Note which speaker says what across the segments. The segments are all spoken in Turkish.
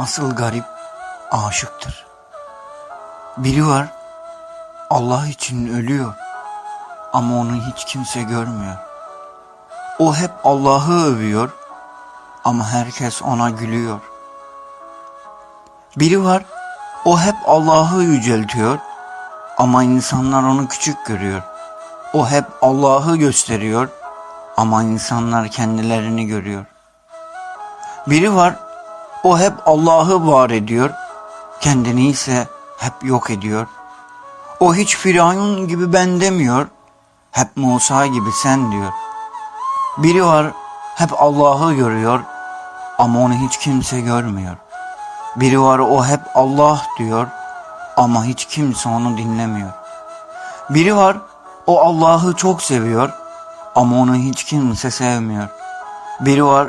Speaker 1: asıl garip aşıktır. Biri var Allah için ölüyor ama onu hiç kimse görmüyor. O hep Allah'ı övüyor ama herkes ona gülüyor. Biri var o hep Allah'ı yüceltiyor ama insanlar onu küçük görüyor. O hep Allah'ı gösteriyor ama insanlar kendilerini görüyor. Biri var o hep Allah'ı var ediyor, kendini ise hep yok ediyor. O hiç Firavun gibi ben demiyor, hep Musa gibi sen diyor. Biri var hep Allah'ı görüyor ama onu hiç kimse görmüyor. Biri var o hep Allah diyor ama hiç kimse onu dinlemiyor. Biri var o Allah'ı çok seviyor ama onu hiç kimse sevmiyor. Biri var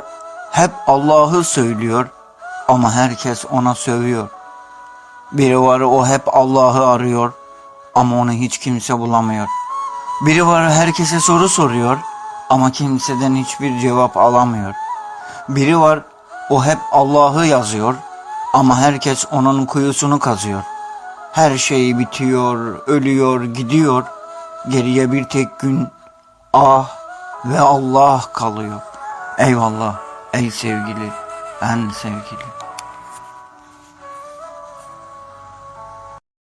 Speaker 1: hep Allah'ı söylüyor ama herkes ona sövüyor. Biri var o hep Allah'ı arıyor ama onu hiç kimse bulamıyor. Biri var herkese soru soruyor ama kimseden hiçbir cevap alamıyor. Biri var o hep Allah'ı yazıyor ama herkes onun kuyusunu kazıyor. Her şey bitiyor, ölüyor, gidiyor. Geriye bir tek gün ah ve Allah kalıyor. Eyvallah ey sevgili, en sevgili.